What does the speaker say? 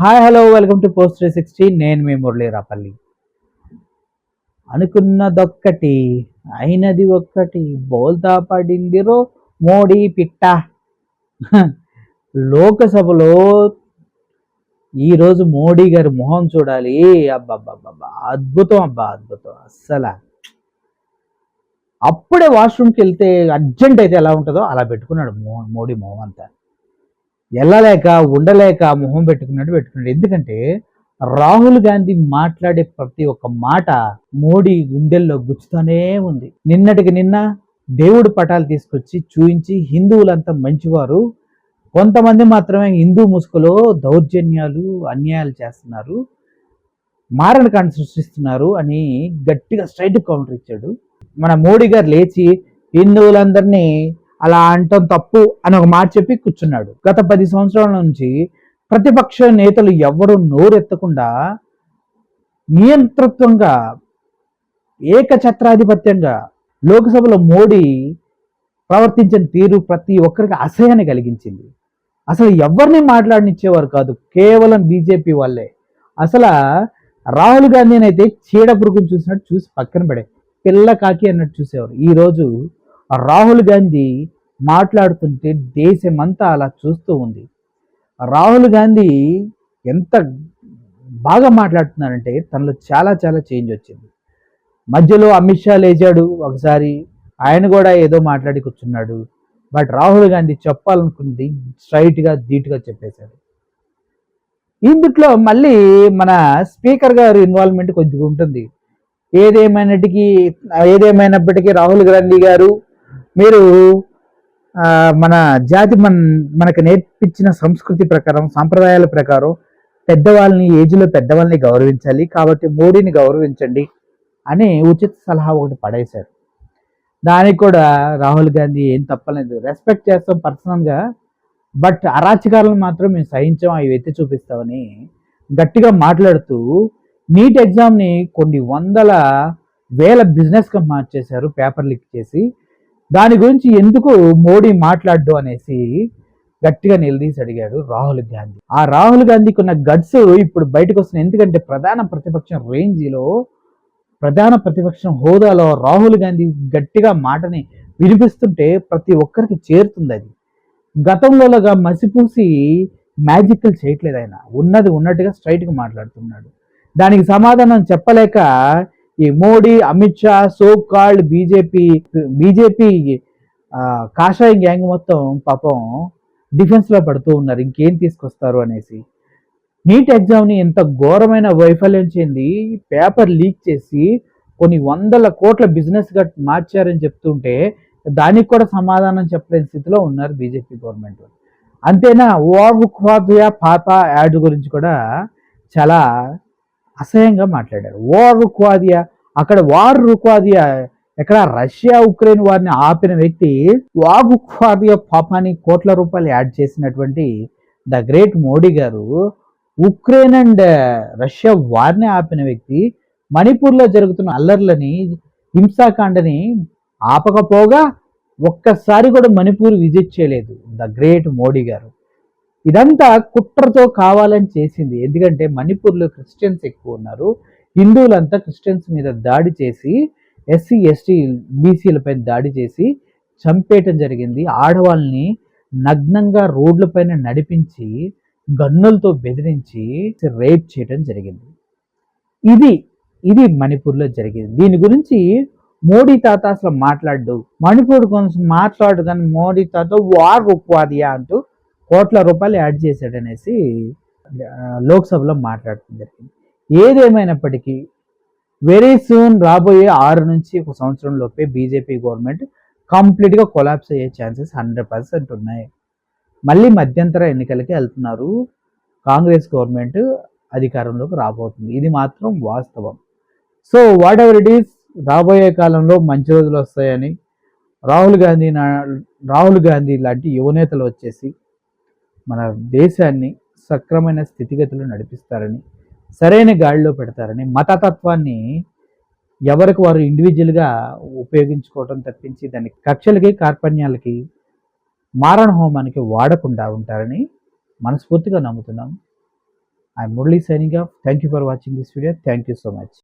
Hi hello welcome to post three sixty నేను మీ మురళీ రాపల్లి అనుకున్నదొక్కటి అయినది ఒక్కటి. బోల్తా పడింది రో మోడీ పిట్ట. లోకసభలో ఈరోజు మోడీ గారి మొహం చూడాలి. అబ్బాబ్బాబ్బా అద్భుతం అబ్బా అద్భుతం. అస్సలు. అప్పుడే వాష్రూమ్కి వెళ్తే అర్జెంట్ అయితే ఎలా ఉంటుందో అలా పెట్టుకున్నాడు మో- మోడీ మొహం అంతా. వెళ్ళలేక ఉండలేక మొహం పెట్టుకున్నట్టు పెట్టుకున్నాడు. ఎందుకంటే రాహుల్ గాంధీ మాట్లాడే ప్రతి ఒక్క మాట మోడీ గుండెల్లో గుచ్చుతూనే ఉంది. నిన్నటికి నిన్న దేవుడి పటాలు తీసుకొచ్చి చూయించి హిందువులంతా మంచివారు. కొంతమంది మాత్రమే హిందూ ముసుగులో దౌర్జన్యాలు అన్యాయాలు చేస్తున్నారు. మారణకాండ సృష్టిస్తున్నారు అని గట్టిగా స్ట్రైట్ కౌంటర్ ఇచ్చాడు. మన మోడీ గారు లేచి హిందువులందరినీ అలా అంటం తప్పు అని ఒక మాట చెప్పి కూర్చున్నాడు. గత పది సంవత్సరాల నుంచి ప్రతిపక్ష నేతలు ఎవరు నోరెత్తకుండా నియంతృత్వంగా ఏకఛత్రాధిపత్యంగా లోక్సభలో మోడీ ప్రవర్తించిన తీరు ప్రతి ఒక్కరికి అసహ్యాన్ని కలిగించింది. అసలు ఎవరిని మాట్లాడనిచ్చేవారు కాదు కేవలం బీజేపీ వాళ్ళే. అసలు రాహుల్ గాంధీని అయితే చీడ పురుగును చూసినట్టు చూసి పక్కన పడే పిల్ల కాకి అన్నట్టు చూసేవారు. ఈరోజు రాహుల్ గాంధీ మాట్లాడుతుంటే దేశమంతా అలా చూస్తూ ఉంది. రాహుల్ గాంధీ ఎంత బాగా మాట్లాడుతున్నారంటే తనలో చాలా చాలా చేంజ్ వచ్చింది. మధ్యలో అమిత్ షా లేచాడు ఒకసారి ఆయన కూడా ఏదో మాట్లాడి కూర్చున్నాడు. బట్ రాహుల్ గాంధీ చెప్పాలనుకుంది స్ట్రైట్గా ధీటుగా చెప్పేశాడు. ఇందుట్లో మళ్ళీ మన స్పీకర్ గారు ఇన్వాల్వ్మెంట్ కొద్దిగా ఉంటుంది. ఏదేమైనటికీ ఏదేమైనప్పటికీ రాహుల్ గాంధీ గారు మీరు మన జాతి మన మనకు నేర్పించిన సంస్కృతి ప్రకారం సాంప్రదాయాల ప్రకారం పెద్దవాళ్ళని ఏజ్లో పెద్దవాళ్ళని గౌరవించాలి. కాబట్టి మోడీని గౌరవించండి అని ఉచిత సలహా ఒకటి పడేశారు. దానికి కూడా రాహుల్ గాంధీ ఏం తప్పలేదు. రెస్పెక్ట్ చేస్తాం పర్సనల్గా. బట్ అరాచకాలను మాత్రం మేము సహించాం. అవి ఎత్తి చూపిస్తామని గట్టిగా మాట్లాడుతూ నీట్ ఎగ్జామ్ని కొన్ని వందల వేల బిజినెస్గా మార్చేశారు. పేపర్ లీక్ చేసి దాని గురించి ఎందుకు మోడీ మాట్లాడ్డు అనేసి గట్టిగా నిలదీసి అడిగాడు రాహుల్ గాంధీ. ఆ రాహుల్ గాంధీకి ఉన్న గడ్స్ ఇప్పుడు బయటకు వస్తున్నాయి. ఎందుకంటే ప్రధాన ప్రతిపక్షం రేంజ్లో ప్రధాన ప్రతిపక్షం హోదాలో రాహుల్ గాంధీ గట్టిగా మాటని వినిపిస్తుంటే ప్రతి ఒక్కరికి చేరుతుంది అది. గతంలోగా మసిపూసి మ్యాజిక్లు చేయట్లేదు ఆయన. ఉన్నది ఉన్నట్టుగా స్ట్రైట్గా మాట్లాడుతున్నాడు. దానికి సమాధానం చెప్పలేక ఈ Modi Amit Shah so called BJP BJP కాషాయ గ్యాంగ్ మొత్తం పాపం డిఫెన్స్లో పడుతూ ఉన్నారు. ఇంకేం తీసుకొస్తారు అనేసి. నీట్ ఎగ్జామ్ని ఎంత ఘోరమైన వైఫల్యం చెంది పేపర్ లీక్ చేసి కొన్ని వందల కోట్ల బిజినెస్గా మార్చారని చెప్తుంటే దానికి కూడా సమాధానం చెప్పలేని స్థితిలో ఉన్నారు బీజేపీ గవర్నమెంట్ అంతేనా? ఓ ఖాదియా పాప యాడ్ గురించి కూడా చాలా అసహ్యంగా మాట్లాడారు. వార్ రుక్వాదియా అక్కడ వార్ రుక్వాదియా ఎక్కడ రష్యా ఉక్రెయిన్ వారిని ఆపిన వ్యక్తి వాగు ఖాదియా పాపాని కోట్ల రూపాయలు యాడ్ చేసినటువంటి ద గ్రేట్ మోడీ గారు ఉక్రెయిన్ అండ్ రష్యా వారిని ఆపిన వ్యక్తి మణిపూర్లో జరుగుతున్న అల్లర్లని హింసాకాండని ఆపకపోగా ఒక్కసారి కూడా మణిపూర్ విజిట్ చేయలేదు ద గ్రేట్ మోడీ గారు. ఇదంతా కుట్రతో కావాలని చేసింది. ఎందుకంటే మణిపూర్లో క్రిస్టియన్స్ ఎక్కువ ఉన్నారు. హిందువులంతా క్రిస్టియన్స్ మీద దాడి చేసి ఎస్సీ ఎస్టీ బీసీలపై దాడి చేసి చంపేయటం జరిగింది. ఆడవాళ్ళని నగ్నంగా రోడ్లపైన నడిపించి గన్నులతో బెదిరించి రేప్ చేయటం జరిగింది. ఇది ఇది మణిపూర్లో జరిగింది. దీని గురించి మోడీ తాత అసలు మాట్లాడు మణిపూర్ గురించి మాట్లాడు కానీ మోడీ తాత వార్ ఉపాధియా అంటూ కోట్ల రూపాయలు యాడ్ చేశాడనేసి లోక్సభలో మాట్లాడటం జరిగింది. ఏదేమైనప్పటికీ వెరీ సూన్ రాబోయే ఆరు నుంచి ఒక సంవత్సరం లోపే బీజేపీ గవర్నమెంట్ కంప్లీట్గా కొలాప్స్ అయ్యే ఛాన్సెస్ హండ్రెడ్ పర్సెంట్ ఉన్నాయి. మళ్ళీ మధ్యంతర ఎన్నికలకి వెళ్తున్నారు కాంగ్రెస్ గవర్నమెంట్ అధికారంలోకి రాబోతుంది. ఇది మాత్రం వాస్తవం. So whatever it is రాబోయే కాలంలో మంచి రోజులు వస్తాయని రాహుల్ గాంధీ నా- రాహుల్ గాంధీ లాంటి యువనేతలు వచ్చేసి మన దేశాన్ని సక్రమైన స్థితిగతులు నడిపిస్తారని సరైన గాడిలో పెడతారని మతతత్వాన్ని ఎవరికి వారు ఇండివిజువల్గా ఉపయోగించుకోవడం తప్పించి దాన్ని కక్షలకి కార్పణ్యాలకి మారణ హోమానికి వాడకుండా ఉంటారని మనస్ఫూర్తిగా నమ్ముతున్నాం. I Murali signing off thank you for watching this video thank you so much